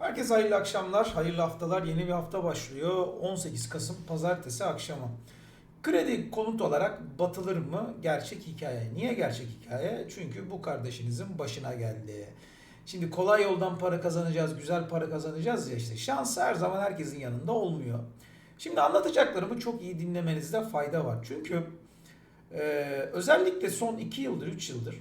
Herkese hayırlı akşamlar, hayırlı haftalar. Yeni bir hafta başlıyor. 18 Kasım Pazartesi akşamı. Kredi konut olarak batılır mı? Gerçek hikaye. Niye gerçek hikaye? Çünkü bu kardeşinizin başına geldi. Şimdi kolay yoldan para kazanacağız, güzel para kazanacağız ya işte. Şans her zaman herkesin yanında olmuyor. Şimdi anlatacaklarımı çok iyi dinlemenizde fayda var. Çünkü e, özellikle son 2 yıldır, 3 yıldır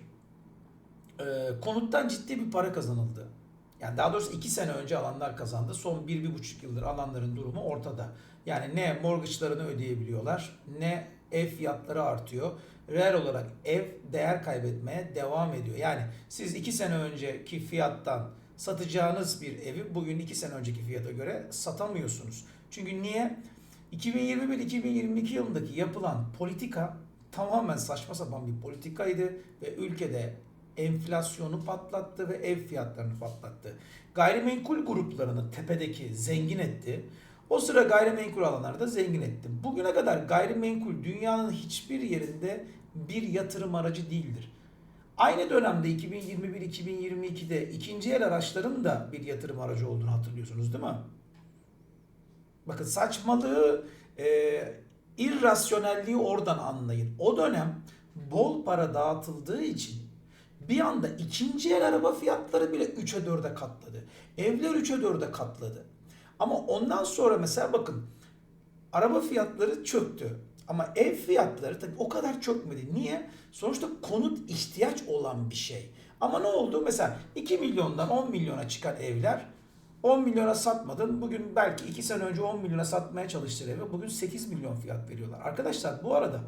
e, konuttan ciddi bir para kazanıldı. Yani daha doğrusu 2 sene önce alanlar kazandı. Son 1-1,5 yıldır alanların durumu ortada. Yani ne mortgage'larını ödeyebiliyorlar ne ev fiyatları artıyor. Reel olarak ev değer kaybetmeye devam ediyor. Yani siz 2 sene önceki fiyattan satacağınız bir evi bugün 2 sene önceki fiyata göre satamıyorsunuz. Çünkü niye? 2021-2022 yılındaki yapılan politika tamamen saçma sapan bir politikaydı ve ülkede enflasyonu patlattı ve ev fiyatlarını patlattı. Gayrimenkul gruplarını tepedeki zengin etti. O sıra gayrimenkul alanlarda zengin etti. Bugüne kadar gayrimenkul dünyanın hiçbir yerinde bir yatırım aracı değildir. Aynı dönemde 2021-2022'de ikinci el araçların da bir yatırım aracı olduğunu hatırlıyorsunuz değil mi? Bakın saçmalığı, e, irrasyonelliği oradan anlayın. O dönem bol para dağıtıldığı için bir anda ikinci el araba fiyatları bile 3'e 4'e katladı. Evler 3'e 4'e katladı. Ama ondan sonra mesela bakın araba fiyatları çöktü. Ama ev fiyatları tabii o kadar çökmedi. Niye? Sonuçta konut ihtiyaç olan bir şey. Ama ne oldu? Mesela 2 milyondan 10 milyona çıkan evler 10 milyona satmadın. Bugün belki 2 sene önce 10 milyona satmaya çalıştığı eve bugün 8 milyon fiyat veriyorlar. Arkadaşlar bu arada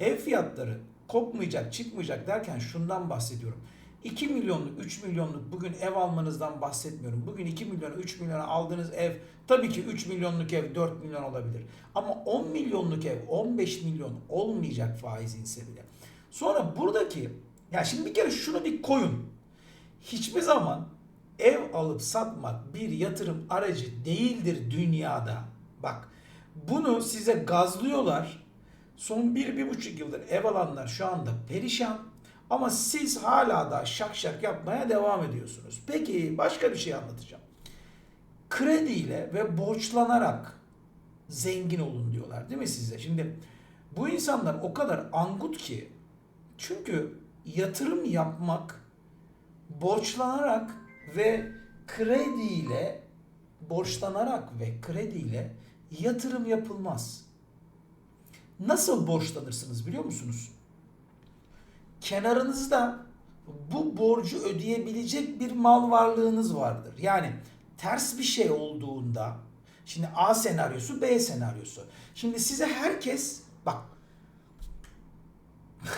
ev fiyatları kopmayacak, çıkmayacak derken şundan bahsediyorum. 2 milyonluk, 3 milyonluk bugün ev almanızdan bahsetmiyorum. Bugün 2 milyona, 3 milyona aldığınız ev tabii ki 3 milyonluk ev 4 milyon olabilir. Ama 10 milyonluk ev 15 milyon olmayacak faiz inse bile. Sonra buradaki ya şimdi bir kere şunu bir koyun. Hiçbir zaman ev alıp satmak bir yatırım aracı değildir dünyada. Bak bunu size gazlıyorlar. Son bir, bir buçuk yıldır ev alanlar şu anda perişan. Ama siz hala da şak şak yapmaya devam ediyorsunuz. Peki başka bir şey anlatacağım. Krediyle ve borçlanarak zengin olun diyorlar değil mi size? Şimdi bu insanlar o kadar angut ki çünkü yatırım yapmak borçlanarak ve krediyle borçlanarak ve krediyle yatırım yapılmaz. Nasıl borçlanırsınız biliyor musunuz? Kenarınızda bu borcu ödeyebilecek bir mal varlığınız vardır. Yani ters bir şey olduğunda şimdi A senaryosu B senaryosu. Şimdi size herkes bak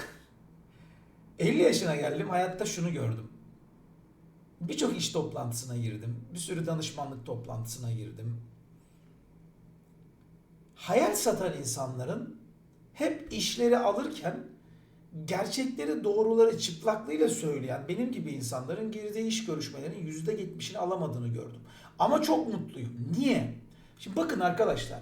50 yaşına geldim hayatta şunu gördüm. Birçok iş toplantısına girdim. Bir sürü danışmanlık toplantısına girdim. Hayal satan insanların hep işleri alırken gerçekleri doğruları çıplaklığıyla söyleyen benim gibi insanların girdiği iş görüşmelerinin %70'ini alamadığını gördüm. Ama çok mutluyum. Niye? Şimdi bakın arkadaşlar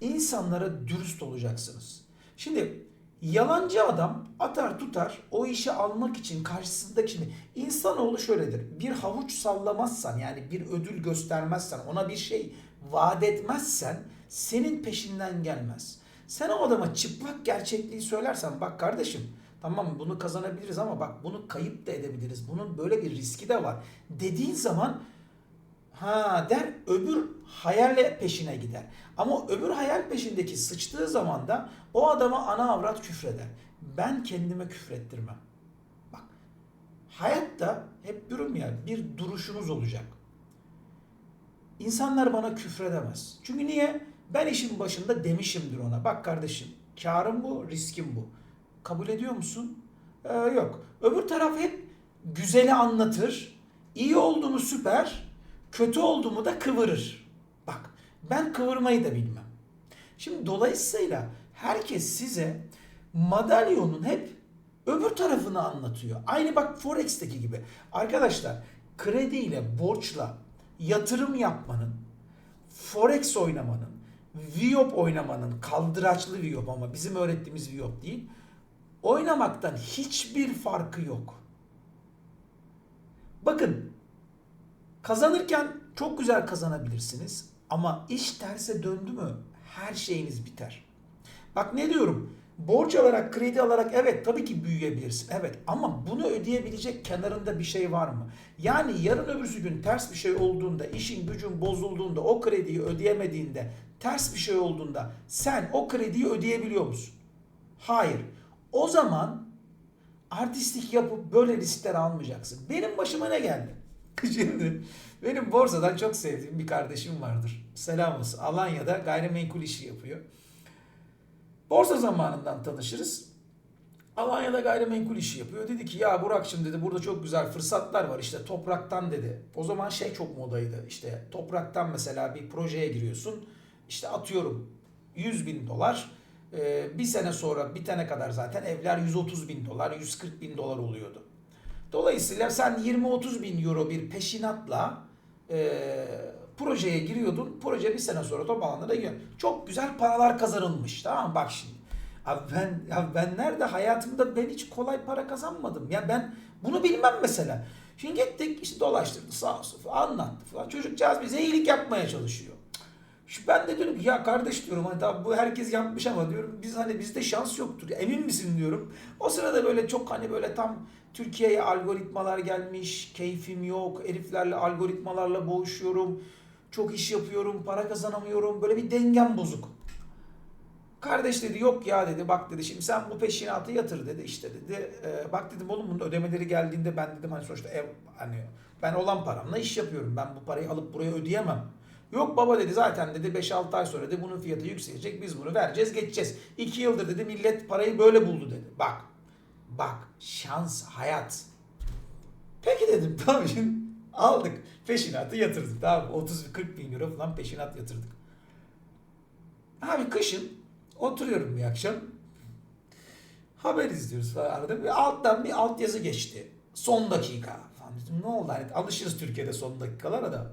insanlara dürüst olacaksınız. Şimdi yalancı adam atar tutar o işi almak için karşısındaki şimdi insanoğlu şöyledir. Bir havuç sallamazsan yani bir ödül göstermezsen ona bir şey vaat etmezsen senin peşinden gelmez. Sen o adama çıplak gerçekliği söylersen bak kardeşim tamam bunu kazanabiliriz ama bak bunu kayıp da edebiliriz. Bunun böyle bir riski de var. Dediğin zaman ha der öbür hayalle peşine gider. Ama öbür hayal peşindeki sıçtığı zaman da o adama ana avrat küfreder. Ben kendime küfrettirmem. Bak hayatta hep diyorum ya bir duruşunuz olacak. İnsanlar bana küfredemez. Çünkü niye? Ben işin başında demişimdir ona. Bak kardeşim karım bu, riskim bu. Kabul ediyor musun? Ee, yok. Öbür taraf hep güzeli anlatır. İyi olduğumu süper, kötü olduğumu da kıvırır. Bak ben kıvırmayı da bilmem. Şimdi dolayısıyla herkes size madalyonun hep öbür tarafını anlatıyor. Aynı bak Forex'teki gibi. Arkadaşlar krediyle, borçla yatırım yapmanın, Forex oynamanın, Viyop oynamanın, kaldıraçlı Viyop ama bizim öğrettiğimiz Viyop değil, oynamaktan hiçbir farkı yok. Bakın kazanırken Çok güzel kazanabilirsiniz ama iş terse döndü mü her şeyiniz biter. Bak ne diyorum? Borç alarak, kredi alarak evet tabii ki büyüyebilirsin. Evet ama bunu ödeyebilecek kenarında bir şey var mı? Yani yarın öbürsü gün ters bir şey olduğunda, işin gücün bozulduğunda, o krediyi ödeyemediğinde, ters bir şey olduğunda sen o krediyi ödeyebiliyor musun? Hayır. O zaman artistlik yapıp böyle riskler almayacaksın. Benim başıma ne geldi? Şimdi benim borsadan çok sevdiğim bir kardeşim vardır. Selam olsun. Alanya'da gayrimenkul işi yapıyor. Borsa zamanından tanışırız. Alanya'da gayrimenkul işi yapıyor. Dedi ki ya Burak'cığım dedi burada çok güzel fırsatlar var işte topraktan dedi. O zaman şey çok modaydı işte topraktan mesela bir projeye giriyorsun. İşte atıyorum 100 bin dolar. Ee, bir sene sonra bitene kadar zaten evler 130 bin dolar, 140 bin dolar oluyordu. Dolayısıyla sen 20-30 bin euro bir peşinatla e, projeye giriyordun. Proje bir sene sonra toparlanır. gidiyor. Çok güzel paralar kazanılmış. Tamam mı? Bak şimdi. Abi ben ya ben nerede hayatımda ben hiç kolay para kazanmadım. Ya ben bunu bilmem mesela. Şimdi gittik işte dolaştırdı sağ olsun falan, anlattı falan. Çocukcağız bize iyilik yapmaya çalışıyor. Şu ben de diyorum ki ya kardeş diyorum hani tamam bu herkes yapmış ama diyorum biz hani bizde şans yoktur. Emin misin diyorum. O sırada böyle çok hani böyle tam Türkiye'ye algoritmalar gelmiş. Keyfim yok. Heriflerle algoritmalarla boğuşuyorum. Çok iş yapıyorum. Para kazanamıyorum. Böyle bir dengem bozuk. Kardeş dedi yok ya dedi bak dedi şimdi sen bu peşinatı yatır dedi işte dedi e, bak dedim oğlum bunun ödemeleri geldiğinde ben dedim hani sonuçta ev hani ben olan paramla iş yapıyorum ben bu parayı alıp buraya ödeyemem. Yok baba dedi zaten dedi 5-6 ay sonra dedi bunun fiyatı yükselecek biz bunu vereceğiz geçeceğiz. 2 yıldır dedi millet parayı böyle buldu dedi. Bak bak şans hayat. Peki dedim tamam şimdi aldık peşinatı yatırdık tamam 30-40 bin euro falan peşinat yatırdık. Abi kışın oturuyorum bir akşam haber izliyoruz falan arada bir alttan bir alt yazı geçti. Son dakika falan dedim ne oldu hani alışırız Türkiye'de son dakikalara da.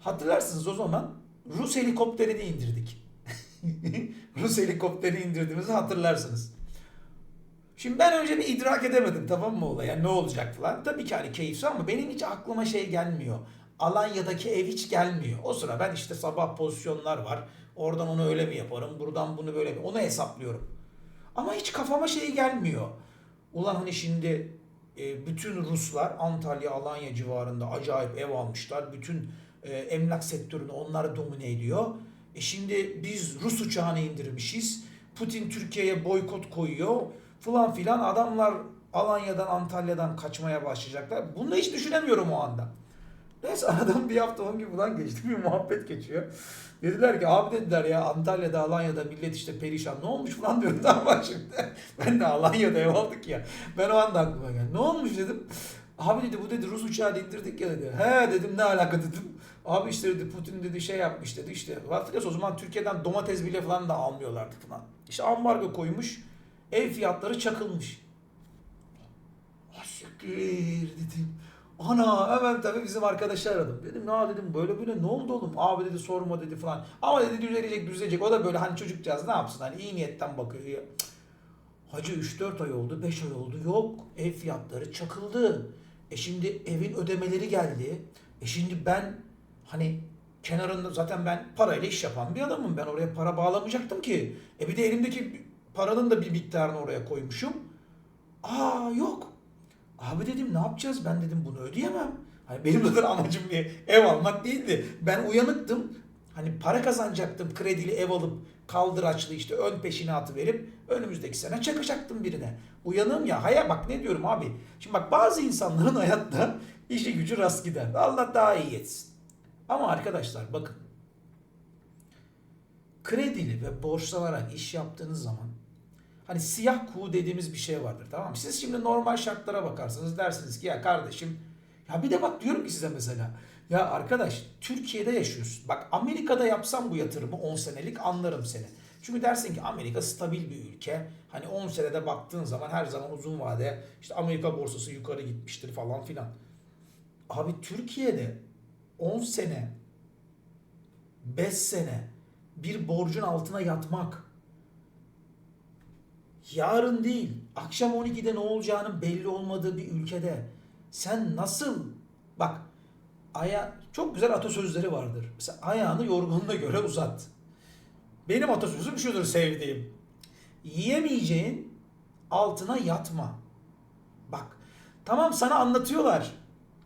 Hatırlarsınız o zaman Rus helikopterini indirdik. Rus helikopterini indirdiğimizi hatırlarsınız. Şimdi ben önce bir idrak edemedim tamam mı olay? Yani ne olacak falan. Tabii ki hani keyifli ama benim hiç aklıma şey gelmiyor. Alanya'daki ev hiç gelmiyor. O sıra ben işte sabah pozisyonlar var. Oradan onu öyle mi yaparım? Buradan bunu böyle mi? Onu hesaplıyorum. Ama hiç kafama şey gelmiyor. Ulan hani şimdi e, bütün Ruslar Antalya, Alanya civarında acayip ev almışlar. Bütün e, emlak sektörünü onlar domine ediyor. E şimdi biz Rus uçağını indirmişiz. Putin Türkiye'ye boykot koyuyor. Falan filan adamlar Alanya'dan Antalya'dan kaçmaya başlayacaklar. Bunu hiç düşünemiyorum o anda. Neyse aradan bir hafta on gün falan geçti bir muhabbet geçiyor. Dediler ki abi dediler ya Antalya'da Alanya'da millet işte perişan ne olmuş falan diyorum bak şimdi. Ben de Alanya'da ev aldık ya. Ben o anda aklıma geldi. Ne olmuş dedim. Abi dedi bu dedi Rus uçağı indirdik ya dedi. He dedim ne alaka dedim. Abi işte dedi Putin dedi şey yapmış dedi işte. Hatırlıyorsun o zaman Türkiye'den domates bile falan da almıyorlardı falan. İşte ambargo koymuş. Ev fiyatları çakılmış. Aşıkır dedim. Ana hemen tabii bizim arkadaşı aradım. Dedim ya dedim böyle böyle ne oldu oğlum? Abi dedi sorma dedi falan. Ama dedi düzelecek düzelecek. O da böyle hani çocukcağız ne yapsın hani iyi niyetten bakıyor. Ya. Hacı 3-4 ay oldu 5 ay oldu yok. Ev fiyatları çakıldı. E şimdi evin ödemeleri geldi. E şimdi ben hani kenarında zaten ben parayla iş yapan bir adamım. Ben oraya para bağlamayacaktım ki. E bir de elimdeki paranın da bir miktarını oraya koymuşum. Aa yok. Abi dedim ne yapacağız? Ben dedim bunu ödeyemem. Hani benim zaten amacım bir ev almak değildi. Ben uyanıktım. Hani para kazanacaktım krediyle ev alıp kaldıraçlı işte ön peşinatı verip önümüzdeki sene çakacaktım birine. Uyanım ya haya bak ne diyorum abi. Şimdi bak bazı insanların hayatta işi gücü rast gider. Allah daha iyi etsin. Ama arkadaşlar bakın. Kredili ve borçlanarak iş yaptığınız zaman hani siyah kuğu dediğimiz bir şey vardır tamam mı? Siz şimdi normal şartlara bakarsınız dersiniz ki ya kardeşim ya bir de bak diyorum ki size mesela ya arkadaş Türkiye'de yaşıyorsun. Bak Amerika'da yapsam bu yatırımı 10 senelik anlarım seni. Çünkü dersin ki Amerika stabil bir ülke. Hani 10 senede baktığın zaman her zaman uzun vade işte Amerika borsası yukarı gitmiştir falan filan. Abi Türkiye'de 10 sene 5 sene bir borcun altına yatmak yarın değil akşam 12'de ne olacağının belli olmadığı bir ülkede sen nasıl bak aya çok güzel atasözleri vardır. Mesela ayağını yorganına göre uzat. Benim atasözüm şudur sevdiğim. Yiyemeyeceğin altına yatma. Bak tamam sana anlatıyorlar.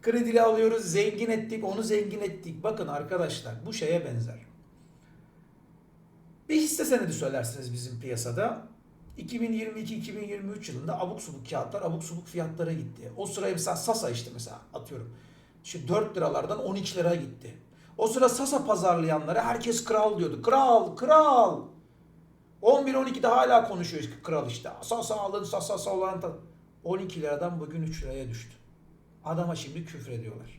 Kredili alıyoruz, zengin ettik, onu zengin ettik. Bakın arkadaşlar bu şeye benzer. Bir hisse senedi söylersiniz bizim piyasada. 2022-2023 yılında abuk subuk kağıtlar abuk subuk fiyatlara gitti. O sıraya mesela Sasa işte mesela atıyorum. Şu 4 liralardan 12 lira gitti. O sıra Sasa pazarlayanlara herkes kral diyordu. Kral, kral. 11-12'de hala konuşuyor işte kral işte. Sasa alın, Sasa olan 12 liradan bugün 3 liraya düştü. Adama şimdi küfür ediyorlar.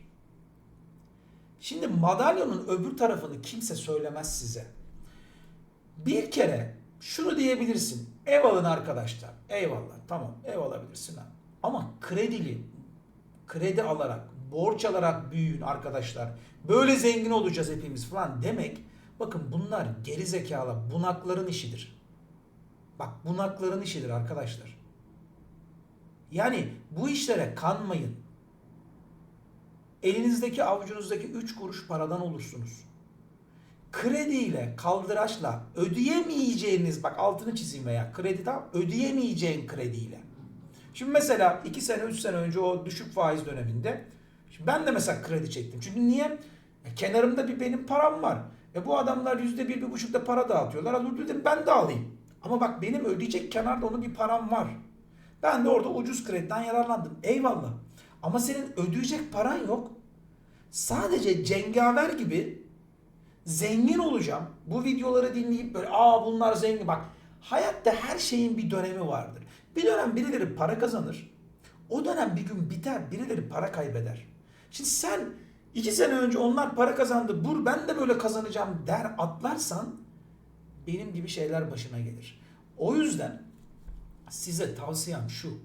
Şimdi madalyonun öbür tarafını kimse söylemez size. Bir kere şunu diyebilirsin. Ev alın arkadaşlar. Eyvallah. Tamam. Ev alabilirsin ha. Ama kredili kredi alarak, borç alarak büyüyün arkadaşlar. Böyle zengin olacağız hepimiz falan demek. Bakın bunlar geri zekalı bunakların işidir. Bak bunakların işidir arkadaşlar. Yani bu işlere kanmayın. Elinizdeki avucunuzdaki 3 kuruş paradan olursunuz krediyle, kaldıraçla ödeyemeyeceğiniz bak altını çizeyim veya kredi tam ödeyemeyeceğin krediyle. Şimdi mesela 2 sene 3 sene önce o düşük faiz döneminde şimdi ben de mesela kredi çektim. Çünkü niye? E, kenarımda bir benim param var. E bu adamlar yüzde bir, bir buçukta para dağıtıyorlar. Dur dedim ben de alayım. Ama bak benim ödeyecek kenarda onun bir param var. Ben de orada ucuz krediden yararlandım. Eyvallah. Ama senin ödeyecek paran yok. Sadece cengaver gibi zengin olacağım. Bu videoları dinleyip böyle aa bunlar zengin. Bak hayatta her şeyin bir dönemi vardır. Bir dönem birileri para kazanır. O dönem bir gün biter. Birileri para kaybeder. Şimdi sen iki sene önce onlar para kazandı. Bur ben de böyle kazanacağım der atlarsan benim gibi şeyler başına gelir. O yüzden size tavsiyem şu.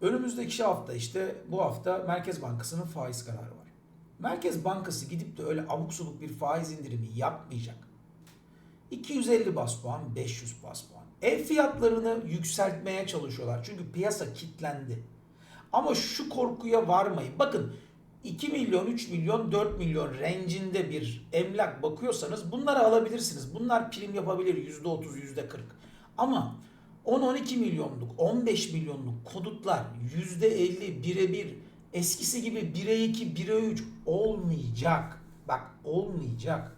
Önümüzdeki hafta işte bu hafta Merkez Bankası'nın faiz kararı. Merkez Bankası gidip de öyle abuk subuk bir faiz indirimi yapmayacak. 250 bas puan, 500 bas puan. Ev fiyatlarını yükseltmeye çalışıyorlar. Çünkü piyasa kilitlendi. Ama şu korkuya varmayın. Bakın 2 milyon, 3 milyon, 4 milyon rencinde bir emlak bakıyorsanız bunları alabilirsiniz. Bunlar prim yapabilir %30, %40. Ama 10-12 milyonluk, 15 milyonluk konutlar %50 birebir eskisi gibi 1'e 2, 1'e 3 olmayacak. Bak olmayacak.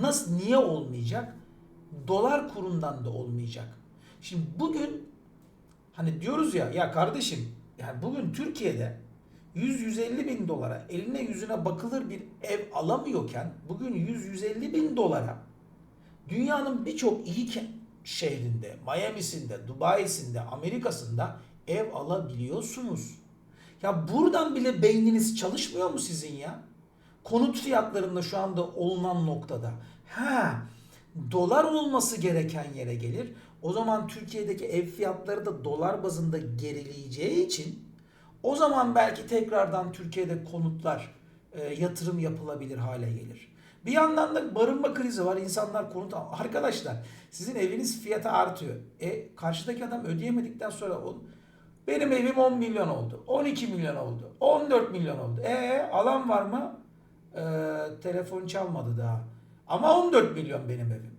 Nasıl, niye olmayacak? Dolar kurundan da olmayacak. Şimdi bugün hani diyoruz ya ya kardeşim yani bugün Türkiye'de 100-150 bin dolara eline yüzüne bakılır bir ev alamıyorken bugün 100-150 bin dolara dünyanın birçok iyi şehrinde, Miami'sinde, Dubai'sinde, Amerika'sında ev alabiliyorsunuz. Ya buradan bile beyniniz çalışmıyor mu sizin ya? Konut fiyatlarında şu anda olunan noktada. Ha, dolar olması gereken yere gelir. O zaman Türkiye'deki ev fiyatları da dolar bazında gerileyeceği için o zaman belki tekrardan Türkiye'de konutlar e, yatırım yapılabilir hale gelir. Bir yandan da barınma krizi var. İnsanlar konut arkadaşlar sizin eviniz fiyatı artıyor. E karşıdaki adam ödeyemedikten sonra o benim evim 10 milyon oldu. 12 milyon oldu. 14 milyon oldu. E alan var mı? Ee, telefon çalmadı daha. Ama 14 milyon benim evim.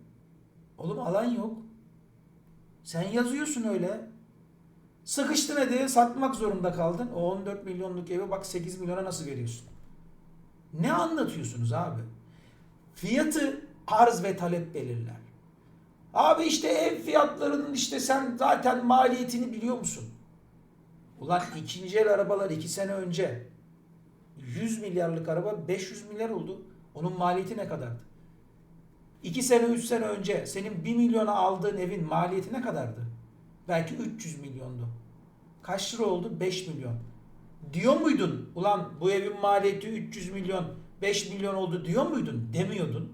Oğlum alan yok. Sen yazıyorsun öyle. Sıkıştın hadi satmak zorunda kaldın. O 14 milyonluk evi bak 8 milyona nasıl veriyorsun? Ne anlatıyorsunuz abi? Fiyatı arz ve talep belirler. Abi işte ev fiyatlarının işte sen zaten maliyetini biliyor musun? Ulan ikinci el arabalar iki sene önce 100 milyarlık araba 500 milyar oldu. Onun maliyeti ne kadardı? 2 sene 3 sene önce senin 1 milyona aldığın evin maliyeti ne kadardı? Belki 300 milyondu. Kaç lira oldu? 5 milyon. Diyor muydun? Ulan bu evin maliyeti 300 milyon, 5 milyon oldu diyor muydun? Demiyordun.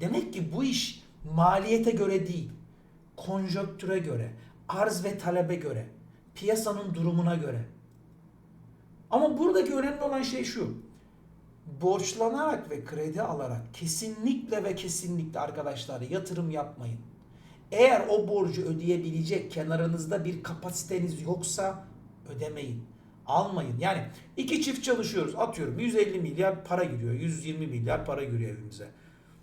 Demek ki bu iş maliyete göre değil, konjöktüre göre, arz ve talebe göre piyasanın durumuna göre. Ama buradaki önemli olan şey şu. Borçlanarak ve kredi alarak kesinlikle ve kesinlikle arkadaşlar yatırım yapmayın. Eğer o borcu ödeyebilecek kenarınızda bir kapasiteniz yoksa ödemeyin. Almayın. Yani iki çift çalışıyoruz. Atıyorum 150 milyar para giriyor. 120 milyar para giriyor evimize.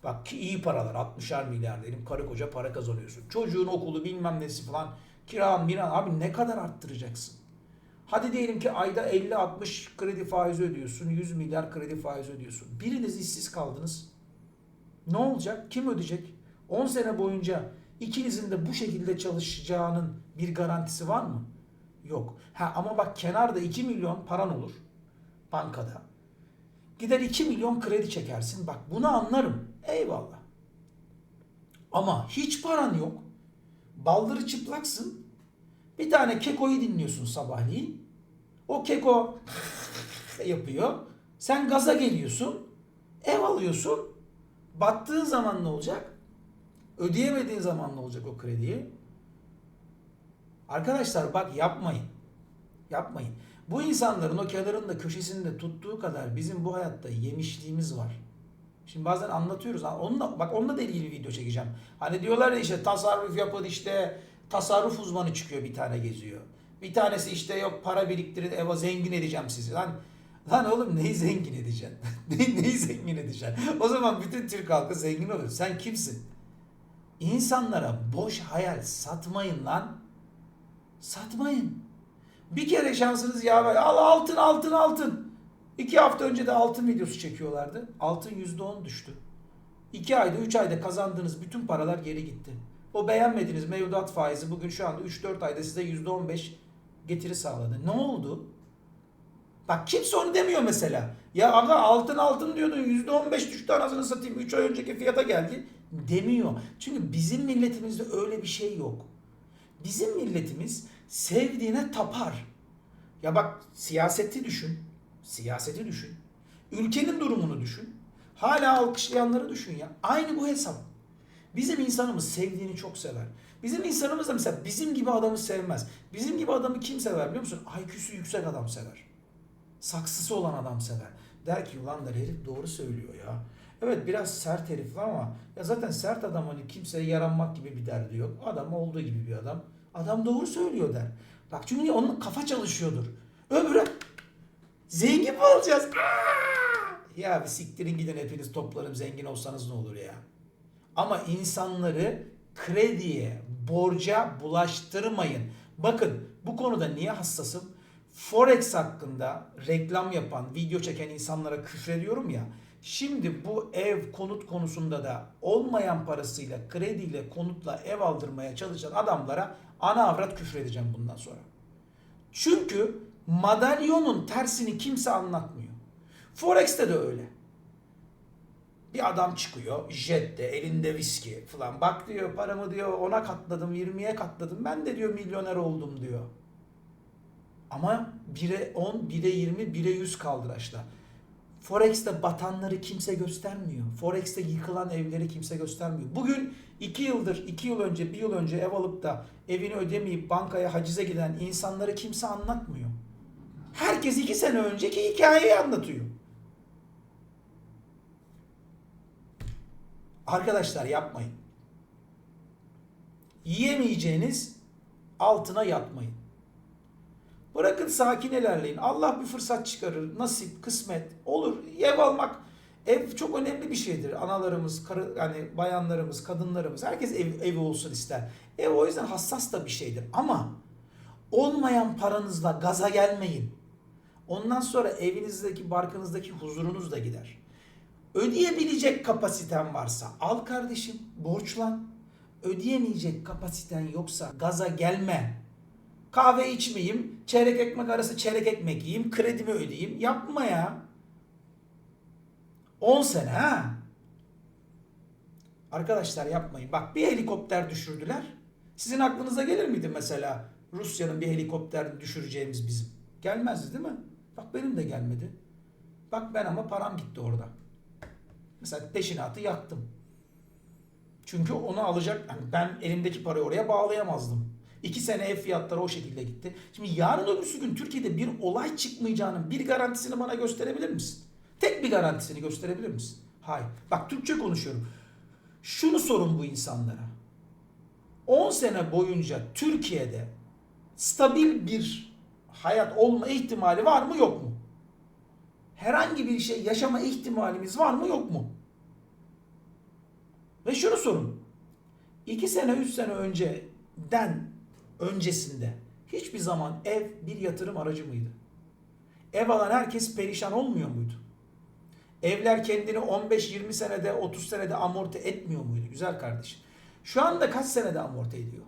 Bak ki iyi paralar 60'ar milyar diyelim. Karı koca para kazanıyorsun. Çocuğun okulu bilmem nesi falan. Kira miran abi ne kadar arttıracaksın? Hadi diyelim ki ayda 50-60 kredi faizi ödüyorsun. 100 milyar kredi faizi ödüyorsun. Biriniz işsiz kaldınız. Ne olacak? Kim ödeyecek? 10 sene boyunca ikinizin de bu şekilde çalışacağının bir garantisi var mı? Yok. Ha ama bak kenarda 2 milyon paran olur bankada. Gider 2 milyon kredi çekersin. Bak bunu anlarım. Eyvallah. Ama hiç paran yok. Baldırı çıplaksın. Bir tane kekoyu dinliyorsun sabahleyin. O keko yapıyor. Sen gaza geliyorsun. Ev alıyorsun. Battığın zaman ne olacak? Ödeyemediğin zaman ne olacak o krediyi? Arkadaşlar bak yapmayın. Yapmayın. Bu insanların o kenarında köşesinde tuttuğu kadar bizim bu hayatta yemişliğimiz var. Şimdi bazen anlatıyoruz. Onunla, bak onunla da ilgili video çekeceğim. Hani diyorlar ya işte tasarruf yapın işte tasarruf uzmanı çıkıyor bir tane geziyor. Bir tanesi işte yok para biriktirin eva zengin edeceğim sizi. Lan Lan oğlum neyi zengin edeceksin? neyi, neyi zengin edeceksin? O zaman bütün Türk halkı zengin olur. Sen kimsin? İnsanlara boş hayal satmayın lan. Satmayın. Bir kere şansınız yaver. Al altın altın altın. İki hafta önce de altın videosu çekiyorlardı. Altın yüzde on düştü. İki ayda üç ayda kazandığınız bütün paralar geri gitti. O beğenmediğiniz mevduat faizi bugün şu anda 3-4 ayda size yüzde on beş getiri sağladı. Ne oldu? Bak kimse onu demiyor mesela. Ya aga altın altın diyordun yüzde on beş düştü anasını satayım. Üç ay önceki fiyata geldi. Demiyor. Çünkü bizim milletimizde öyle bir şey yok. Bizim milletimiz sevdiğine tapar. Ya bak siyaseti düşün. Siyaseti düşün. Ülkenin durumunu düşün. Hala alkışlayanları düşün ya. Aynı bu hesap. Bizim insanımız sevdiğini çok sever. Bizim insanımız da mesela bizim gibi adamı sevmez. Bizim gibi adamı kim sever biliyor musun? IQ'su yüksek adam sever. Saksısı olan adam sever. Der ki ulan der herif doğru söylüyor ya. Evet biraz sert herif ama ya zaten sert adam hani kimseye yaranmak gibi bir derdi yok. Adam olduğu gibi bir adam. Adam doğru söylüyor der. Bak çünkü onun kafa çalışıyordur. Öbürü zengin mi olacağız? Aa! Ya bir siktirin gidin hepiniz toplarım zengin olsanız ne olur ya. Ama insanları krediye, borca bulaştırmayın. Bakın bu konuda niye hassasım? Forex hakkında reklam yapan, video çeken insanlara küfrediyorum ya. Şimdi bu ev konut konusunda da olmayan parasıyla, krediyle, konutla ev aldırmaya çalışan adamlara ana avrat küfredeceğim bundan sonra. Çünkü madalyonun tersini kimse anlatmıyor. Forex'te de öyle. Bir adam çıkıyor jette elinde viski falan. Bak diyor paramı diyor ona katladım 20'ye katladım. Ben de diyor milyoner oldum diyor. Ama 1'e 10, 1'e 20, 1'e 100 kaldıraçla. Forex'te batanları kimse göstermiyor. Forex'te yıkılan evleri kimse göstermiyor. Bugün 2 yıldır, 2 yıl önce, 1 yıl önce ev alıp da evini ödemeyip bankaya hacize giden insanları kimse anlatmıyor. Herkes 2 sene önceki hikayeyi anlatıyor. Arkadaşlar yapmayın. Yiyemeyeceğiniz altına yatmayın. Bırakın sakin ilerleyin. Allah bir fırsat çıkarır. Nasip, kısmet olur. Ev almak ev çok önemli bir şeydir. Analarımız, karı, yani bayanlarımız, kadınlarımız herkes ev, evi olsun ister. Ev o yüzden hassas da bir şeydir. Ama olmayan paranızla gaza gelmeyin. Ondan sonra evinizdeki, barkınızdaki huzurunuz da gider. Ödeyebilecek kapasiten varsa al kardeşim, borçlan. Ödeyemeyecek kapasiten yoksa gaza gelme. Kahve içmeyeyim, çeyrek ekmek arası çeyrek ekmek yiyeyim, kredimi ödeyeyim. Yapma ya. 10 sene ha. Arkadaşlar yapmayın. Bak bir helikopter düşürdüler. Sizin aklınıza gelir miydi mesela Rusya'nın bir helikopter düşüreceğimiz bizim? Gelmezdi değil mi? Bak benim de gelmedi. Bak ben ama param gitti orada. Mesela peşinatı yaktım. Çünkü onu alacak, yani ben elimdeki parayı oraya bağlayamazdım. İki sene ev fiyatları o şekilde gitti. Şimdi yarın öbürsü gün Türkiye'de bir olay çıkmayacağının bir garantisini bana gösterebilir misin? Tek bir garantisini gösterebilir misin? Hayır. Bak Türkçe konuşuyorum. Şunu sorun bu insanlara. 10 sene boyunca Türkiye'de stabil bir hayat olma ihtimali var mı yok mu? Herhangi bir şey yaşama ihtimalimiz var mı yok mu? Ve şunu sorun. 2 sene 3 sene önceden öncesinde hiçbir zaman ev bir yatırım aracı mıydı? Ev alan herkes perişan olmuyor muydu? Evler kendini 15-20 senede 30 senede amorti etmiyor muydu güzel kardeşim? Şu anda kaç senede amorti ediyor?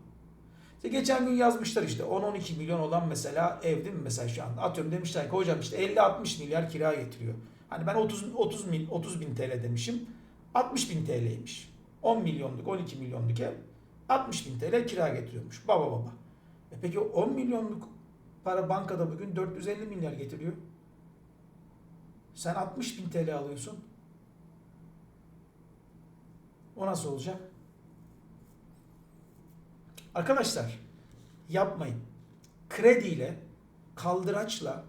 İşte geçen gün yazmışlar işte 10-12 milyon olan mesela ev değil mi mesela şu anda? Atıyorum demişler ki hocam işte 50-60 milyar kira getiriyor. Hani ben 30 30 bin 30 bin TL demişim. 60 bin TL'ymiş. 10 milyonluk 12 milyonluk ev 60 bin TL kira getiriyormuş. Baba baba. E peki 10 milyonluk para bankada bugün 450 milyar getiriyor. Sen 60 bin TL alıyorsun. O nasıl olacak? Arkadaşlar yapmayın. Krediyle, kaldıraçla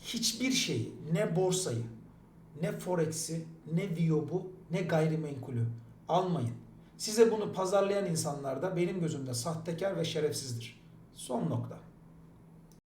hiçbir şeyi, ne borsayı, ne forex'i, ne viyobu, ne gayrimenkulü almayın. Size bunu pazarlayan insanlar da benim gözümde sahtekar ve şerefsizdir. Son nokta.